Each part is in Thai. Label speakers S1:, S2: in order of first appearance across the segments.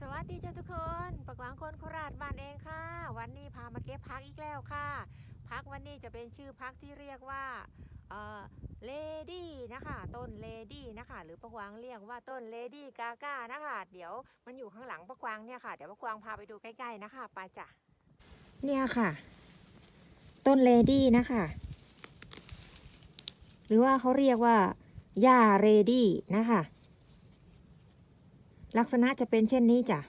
S1: สวัสดีจ้าทุกคน ประกวางคนโคราชบ้านเองค่ะ วันนี้พามาเก็บพักอีกแล้วค่ะ พักวันนี้จะเป็นชื่อพักที่เรียกว่าเอ่อเลดี้นะคะต้นเลดี้นะคะหรือประกวางเรียกว่าต้นเลดี้กาก้านะคะเดี๋ยวมันอยู่ข้างหลังประกวางเนี่ยค่ะ เดี๋ยวประกวางพาไปดูใกล้ๆนะคะไปจ้ะเนี่ยค่ะ ต้นเลดี้นะคะ หรือว่าเขาเรียกว่าหญ้าเรดี้นะคะ ลักษณะจะเป็นเช่นนี้จ้ะ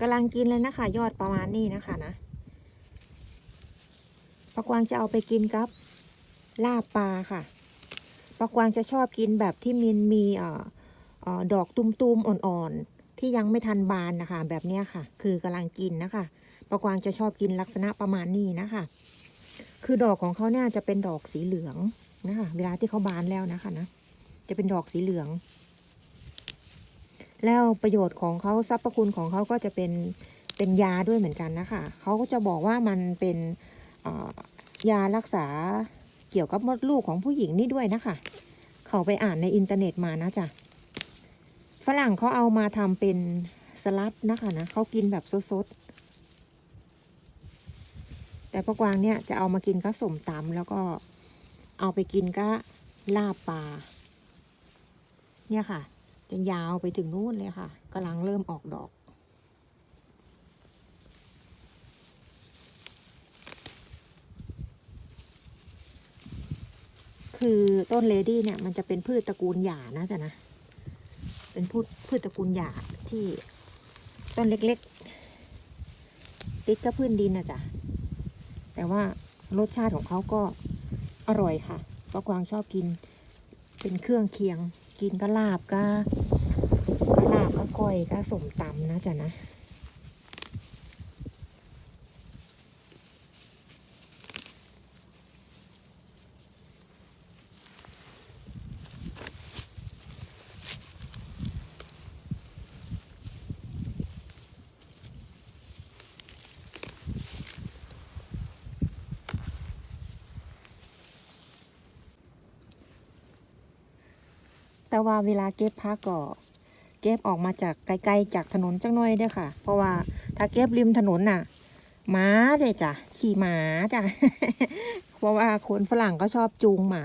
S1: กำลังกินเลยนะคะ ยอดประมาณนี้นะคะนะปะกวางจะเอาไปกินกับลาบปลาค่ะปะกวางจะชอบกินแบบที่มินมีออเอ่อดอกตุ้มๆ อ่อนๆ ที่ยังไม่ทันบานนะคะ แบบนี้ค่ะ คือกำลังกินนะคะปะกวางจะชอบกินลักษณะประมาณนี้นะคะ คือดอกของเขาเนี่ยจะเป็นดอกสีเหลืองนะคะ เวลาที่เขาบานแล้วนะคะนะ จะเป็นดอกสีเหลือง แล้วประโยชน์ของเขาสรรพคุณของเขาก็จะเป็นเป็นยาด้วยเหมือนกันนะคะ เขาก็จะบอกว่ามันเป็นยารักษาเกี่ยวกับมดลูกของผู้หญิงนี่ด้วยนะคะ เขาไปอ่านในอินเทอร์เน็ตมานะจ๊ะ ฝรั่งเขาเอามาทำเป็นสลัดนะคะนะเขากินแบบสดๆแต่ปะกวางเนี่ยจะเอามากินก็สมตำแล้วก็เอาไปกินก็ลาบปลาเนี่ยค่ะ จะยาวไปถึงนู่นเลยค่ะกำลังเริ่มออกดอก คือต้นเลดี้เนี่ยมันจะเป็นพืชตระกูลหญ้านะจ๊ะนะ เป็นพืชพืชตระกูลหยาบที่ต้นเล็กๆ ติดกับพื้นดินนะจ๊ะ แต่ว่ารสชาติของเขาก็อร่อยค่ะเพราะกวางชอบกินเป็นเครื่องเคียง กินก็ลาบก็ก็ลาบก็ก้อยก็สมตำนะจ๊ะนะ แต่ว่าเวลาเก็บพักก็เก็บออกมาจากไกลๆจากถนนจังน้อยเด้อค่ะ เพราะว่าถ้าเก็บริมถนนน่ะหมาเด้จ้ะขี่หมาจ้ะเพราะว่าคนฝรั่งก็ชอบจูงหมา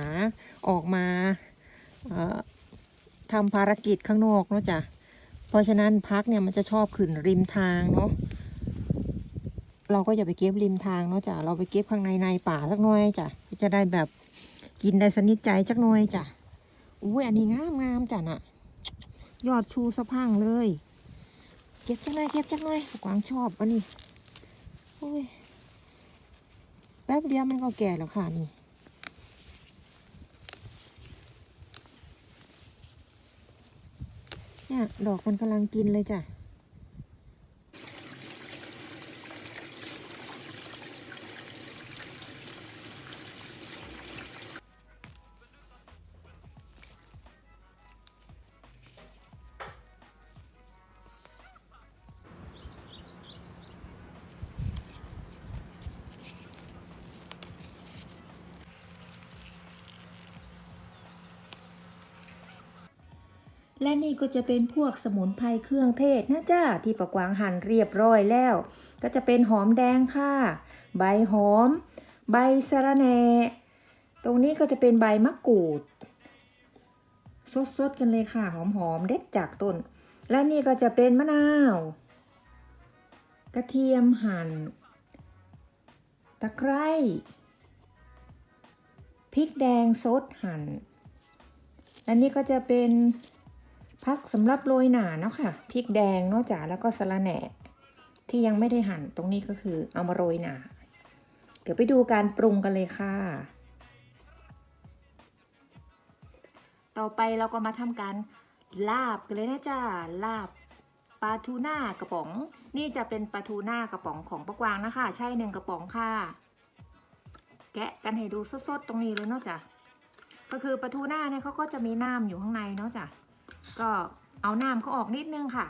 S1: ออกมาทำภารกิจข้างนอกเนาะจ้ะเพราะฉะนั้นพักเนี่ยมันจะชอบขึ้นริมทางเนาะเราก็อย่าไปเก็บริมทางเนาะจ้ะเราไปเก็บข้างในในป่าสักหน่อยจ้ะจะได้แบบกินได้สนิทใจจักหน่อยจ้ะ อุ้ยอันนี้งามงามจ้ะน่ะ ยอดชูสะพังเลย เก็บจังเลยเก็บจังเลยกวางชอบอันนี้อุ้ยแป๊บเดียวมันก็แก่แล้วค่ะนี่เนี่ยดอกมันกำลังกินเลยจ้ะ และนี่ก็จะเป็นพวกสมุนไพรเครื่องเทศนะจ้าที่ประกวางหั่นเรียบร้อยแล้ว ก็จะเป็นหอมแดงค่ะ ใบหอม ใบสะระแหน่ตรงนี้ก็จะเป็นใบมะกรูดสดๆกันเลยค่ะ หอมๆเด็ดจากต้น และนี่ก็จะเป็นมะนาว กระเทียมหั่น ตะไคร้พริกแดงสดหั่น และนี่ก็จะเป็น พักสำหรับโรยหนาเนาะค่ะพริกแดงเนาะจ๋าแล้วก็สะระแหน่ ที่ยังไม่ได้หั่นตรงนี้ก็คือเอามาโรยหนา เดี๋ยวไปดูการปรุงกันเลยค่ะ ต่อไปเราก็มาทำการลาบกันเลยนะจ้าลาบปลาทูน่ากระป๋อง นี่จะเป็นปลาทูน่ากระป๋องของประกวางนะคะ ใช่หนึ่งกระป๋องค่ะ แกะกันให้ดูสดๆตรงนี้เลยเนาะจ้ะก็คือปลาทูน่าเนี่ยเขาก็จะมีน้ำอยู่ข้างในเนาะจ้ะ ก็เอาน้ำเขาออกนิดนึงค่ะ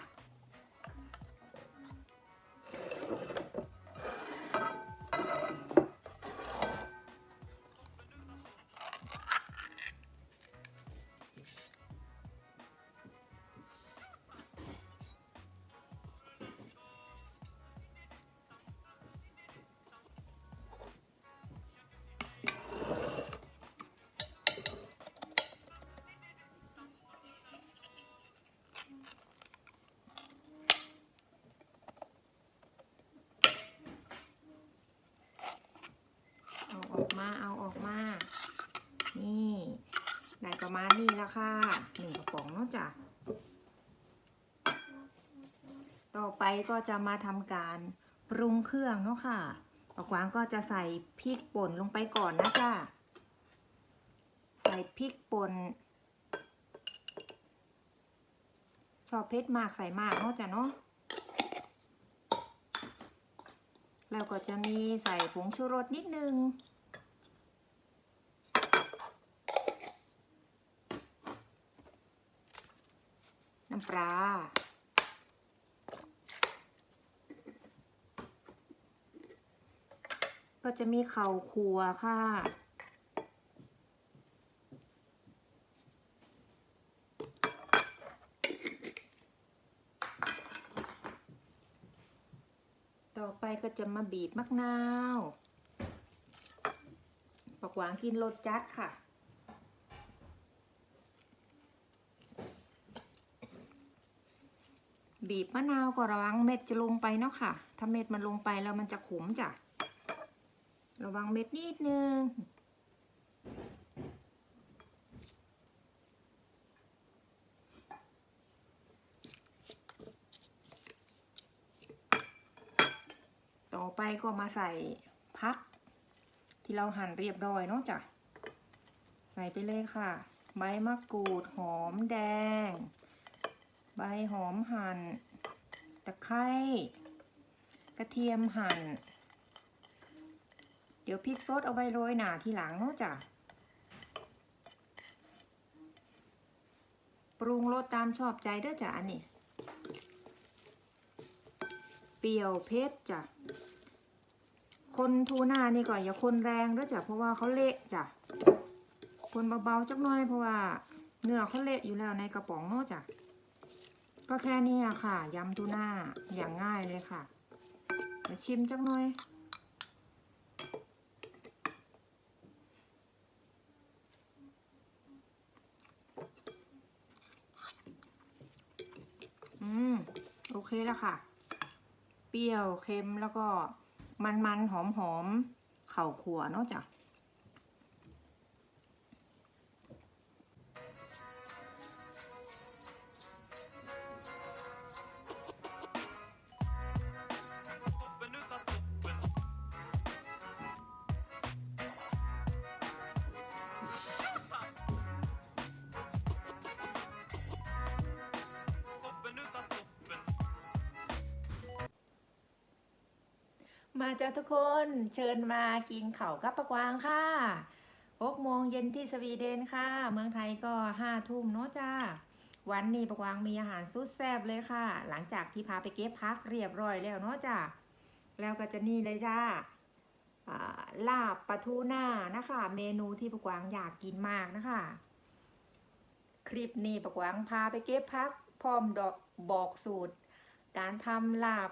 S1: มาเอาออกมา นี่ได้ประมาณนี้แล้วค่ะหนึ่งกระป๋องเนาะจ้ะต่อไปก็จะมาทำการปรุงเครื่องเนาะค่ะปอกวางก็จะใส่พริกป่นลงไปก่อนนะจ้ะใส่พริกป่นชอบเผ็ดมากใส่มากเนาะจ้ะเนาะแล้วก็จะมีใส่ผงชูรสนิดนึง น้ำปลาก็จะมีเข่าครัวค่ะ ต่อไปก็จะมาบีบมะนาว ปักหวางกินรสจัดค่ะ บีบมะนาวก็ระวังเม็ดจะลงไปเนาะค่ะ ถ้าเม็ดมันลงไปแล้วมันจะขมจ้ะ ระวังเม็ดนิดนึง ต่อไปก็มาใส่พัก ที่เราหั่นเรียบร้อยเนาะจ้ะ ใส่ไปเลยค่ะ ใบมะกรูดหอมแดง ใบหอมหั่นตะไคร้กระเทียมหั่น เดี๋ยวพริกสดเอาไว้โรยหนาทีหลังเนาะจ้ะปรุงรสตามชอบใจเด้อจ้ะอันนี้ เปรี้ยวเผ็ดจ้ะคนทูน่านี่ก็อย่าคนแรงเด้อจ้ะเพราะว่าเขาเละจ้ะคนเบาๆจักหน่อยเพราะว่าเนื้อเขาเละอยู่แล้วในกระป๋องเนาะจ้ะ ก็แค่นี้อะค่ะยำทูน่าอย่างง่ายเลยค่ะเดี๋ยวชิมจักหน่อยอืมโอเคแล้วค่ะ เปรี้ยวเค็มแล้วก็มันมันหอมหอมๆเข่าขัวเนาะจ้ะ มาจ้าทุกคนเชิญมากินเข่ากับปะกวางค่ะหกโมงเย็นที่สวีเดนค่ะ เมืองไทยก็ห้าทุ่มเนาะจ้าวันนี้ปะกวางมีอาหารสุดแซ่บเลยค่ะ หลังจากที่พาไปเก็บพักเรียบร้อยแล้วเนาะจ้าแล้วก็จะนี่เลยจ้าอ่าลาบปลาทูน่านะคะ เมนูที่ปะกวางอยากกินมากนะคะ คลิปนี้ปะกวางพาไปเก็บพักพร้อมดอกบอกสูตร การทำลาบ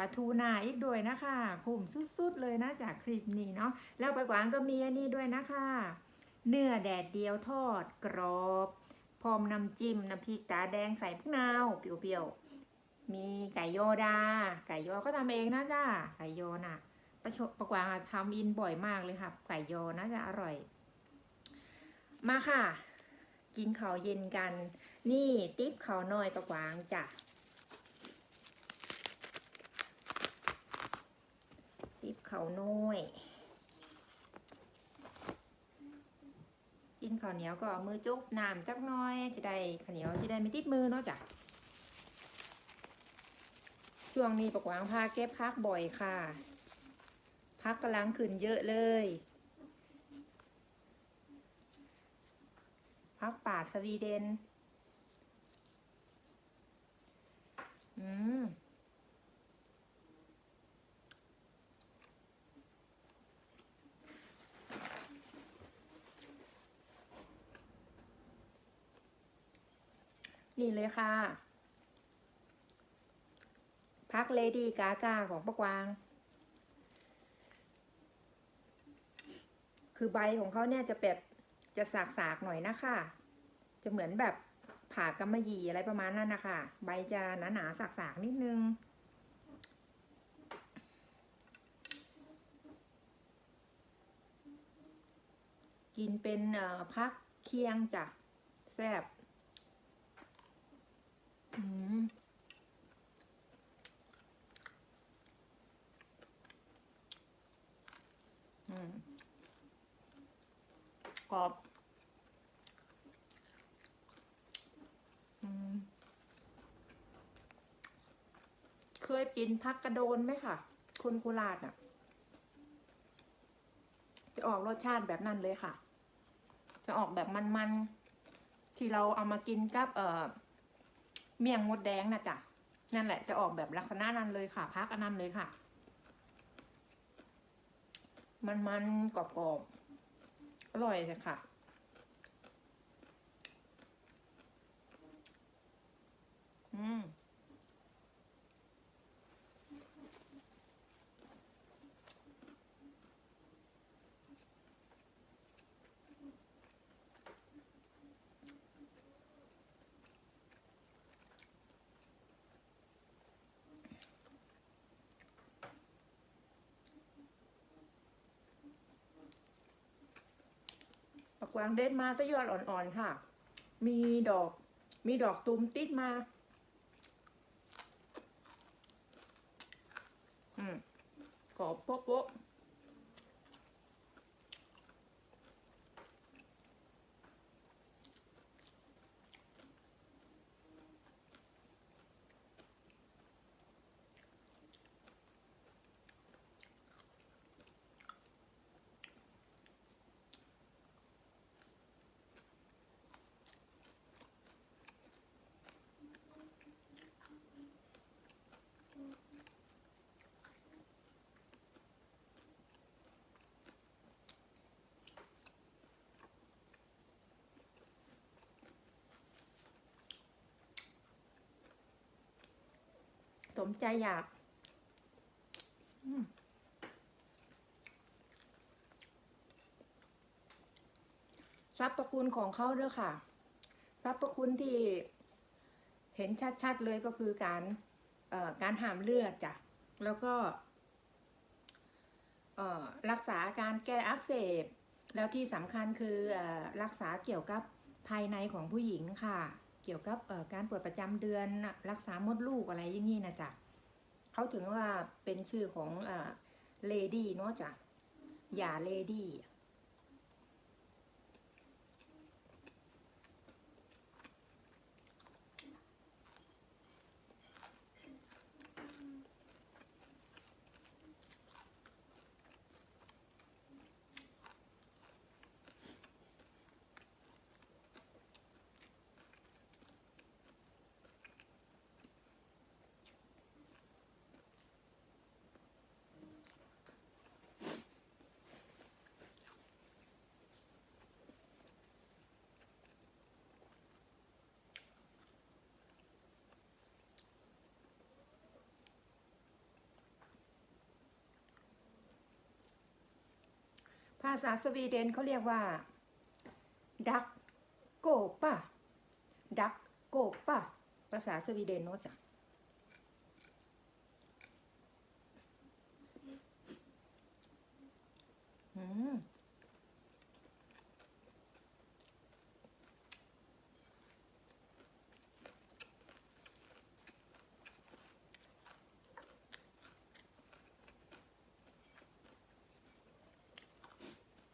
S1: ปลาทูนาอีกด้วยนะคะคุ้มสุดๆเลยนะจากคลิปนี้เนาะแล้วไปกวางก็มีอันนี้ด้วยนะคะ เนื้อแดดเดียวทอดกรอบพร้อมน้ำจิ้มน้ำพริกตาแดงใส่พริกนาวเปรี้ยวๆมีไก่โยดา ไก่โยก็ทำเองนะจ้าไก่โยน่ะประชประกวางอะทำอินบ่อยมากเลยค่ะ ไก่โยน่าจะอร่อย มาค่ะ กินข้าวเย็นกัน นี่ติ๊บข้าวน้อยประกวางจ้ะ ติบเขาน้อยกินข้าวเหนียวก็เอามือจุ๊บน้ำจักน้อยจะได้ข้าวเหนียวจะได้ไม่ติดมือเนาะจ้ะช่วงนี้ปกวางพาเก็บพักบ่อยค่ะ พักกำลังขึ้นเยอะเลยพักป่าสวีเดน อืม เลยค่ะ พักเลดี้กากาของปะกวาง คือใบของเขาเนี่ยจะแบบจะสากๆหน่อยนะคะ จะเหมือนแบบผ่ากำมะหยี่อะไรประมาณนั้นนะคะ ใบจะหนาๆสากๆนิดนึงกินเป็นพักเคียงจ้ะแซ่บ กรอบอืมเคยกินพักกระโดนไหมค่ะคุณโคราชน่ะ จะออกรสชาติแบบนั้นเลยค่ะ จะออกแบบมันๆ ที่เราเอามากินกับ เอ่อ เมี่ยงมดแดงนะจ๊ะนั่นแหละจะออกแบบลักษณะนั้นเลยค่ะ พักอันนั้นเลยค่ะ มันมันกรอบกรอร่อยเลยค่ะ อืม กวางเด่นมาตะยอดอ่อนๆค่ะ มีดอก มีดอกตูมติดมา อืมกรอบโป๊ะ มใจอยากทรัพย์ประคุณของเขาเด้อค่ะ ทรัพย์ประคุณที่เห็นชัดๆเลยก็คือการการหามเลือดจ้ะ แล้วก็รักษาการแก้อักเสบ แล้วที่สำคัญคืออรักษาเกี่ยวกับภายในของผู้หญิงค่ะ เกี่ยวกับการปวดประจำเดือนรักษามดลูกอะไรอย่างนี้นะจ๊ะเขาถึงว่าเป็นชื่อของเลดี้เนาะจ้ะยาเลดี้าษาสวีเดนเขาเรียกว่า ดักโกป่ะดักโกป่ะภาษาสวีเดนเนาะจ้ะอืม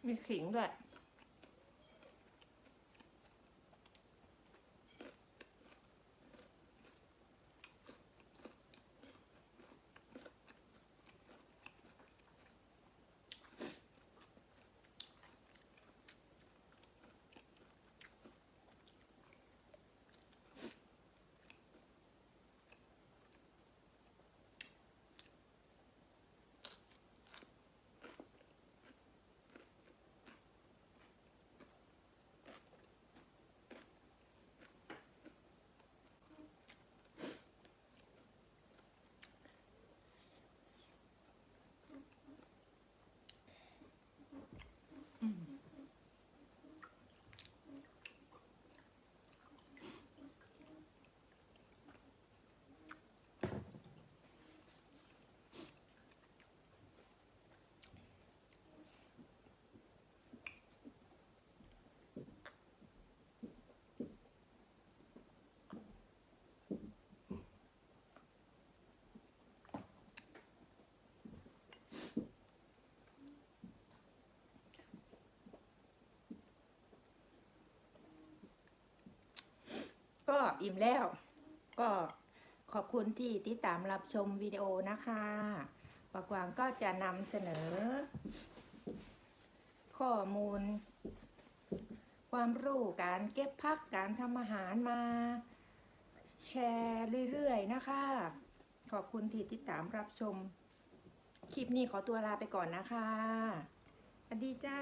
S1: มีขิงด้วย
S2: อิ่มแล้ว ก็ขอบคุณที่ติดตามรับชมวิดีโอนะคะปากวางก็จะนำเสนอ ข้อมูล ความรู้การเก็บพักการทำอาหารมา แชร์เรื่อยๆนะคะ ขอบคุณที่ติดตามรับชม คลิปนี้ขอตัวลาไปก่อนนะคะสวัสดีจ้า